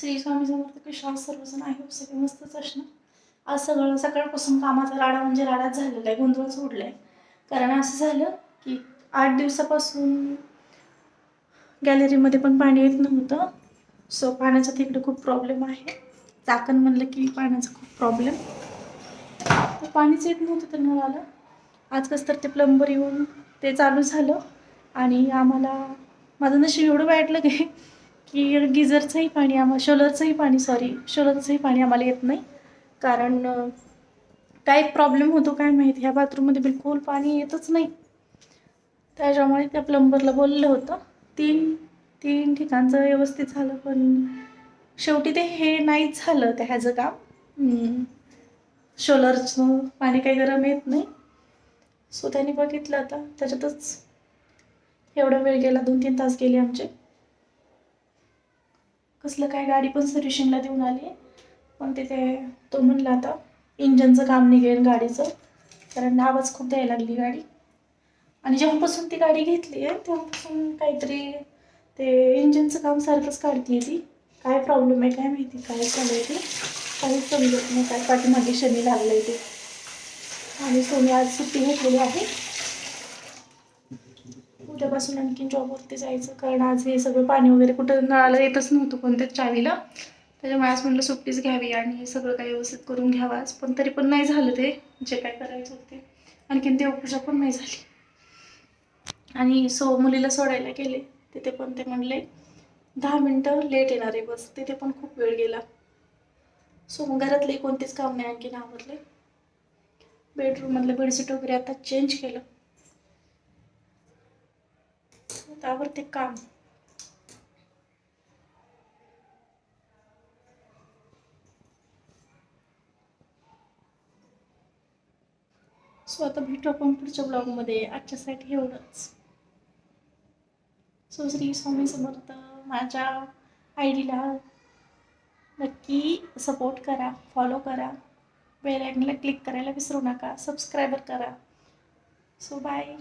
श्री स्वामी समर्थ कशा सर्वजण आहे सगळे मस्तच असणं आज सगळं सकाळपासून कामाचा राडा म्हणजे राडाच झालेला आहे गोंधळ सोडला आहे कारण असं झालं की आठ दिवसापासून गॅलरीमध्ये पण पाणी येत नव्हतं. सो पाण्याचा तिकडे खूप प्रॉब्लेम आहे. चाकण म्हणलं की पाण्याचा खूप प्रॉब्लेम तर पाणीच येत नव्हतं तर नळाला. आज कसं तर ते प्लंबर येऊन ते चालू झालं. आणि आम्हाला माझं नशीब एवढं वाटलं की की गिझरचंही पाणी आम्हाला शोलरचंही पाणी सॉरी शोलरचंही पाणी आम्हाला येत नाही. कारण काय प्रॉब्लेम होतो काय माहिती? ह्या बाथरूममध्ये बिलकुल पाणी येतच नाही. त्याच्यामुळे त्या प्लंबरला बोललं होतं. तीन तीन ठिकाणचं व्यवस्थित झालं पण शेवटी ते हे नाहीच झालं त्या ह्याचं काम. शोलरचं पाणी काही गरम येत नाही. सो त्यांनी बघितलं आता. त्याच्यातच एवढा वेळ गेला दोन तीन तास गेले आमचे. कसलं काय गाडी पण सर्व्हिशिंगला देऊन आली. पण तिथे तो म्हणला आता इंजनचं काम निघेल गाडीचं. कारण आवाज खूप द्यायला लागली गाडी. आणि जेव्हापासून ती गाडी घेतली आहे तेव्हापासून काहीतरी ते इंजिनचं काम सारखंच काढते ती. काय प्रॉब्लेम आहे काय माहिती काय चालू आहे ते. काहीच समजत नाही काय पाठीमागे शनी लागलं आहे ते. आणि सोनी आज सुट्टी घेतलेली आहे. उद्यापासून आणखीन जॉबवरती जायचं. कारण आज हे सगळं पाणी वगैरे कुठं नळाला येतच नव्हतं कोणत्याच चावीला. त्याच्यामुळे आज म्हणलं सुट्टीच घ्यावी आणि हे सगळं काही व्यवस्थित करून घ्यावं आज. पण तरी पण नाही झालं ते. जे काय करायचं होते. आणखीन देवपूजा पण नाही झाली. आणि सो मुलीला सोडायला गेले. तिथे पण ते म्हणले दहा मिनटं लेट येणार आहे बस. तिथे पण खूप वेळ गेला. सो मग घरातले कोणतेच काम नाही आणखीन आवडले बेडरूममधलं बेडशीट वगैरे आता चेंज केलं. त्यावर ते काम. सो आता भेटू आपण पुढच्या ब्लॉगमध्ये. आजच्यासाठी एवढंच. सो श्री स्वामी समर्थ माझ्या आय डीला नक्की सपोर्ट करा फॉलो करा. बेल आयकनला क्लिक करायला विसरू नका. सबस्क्रायबर करा. So bye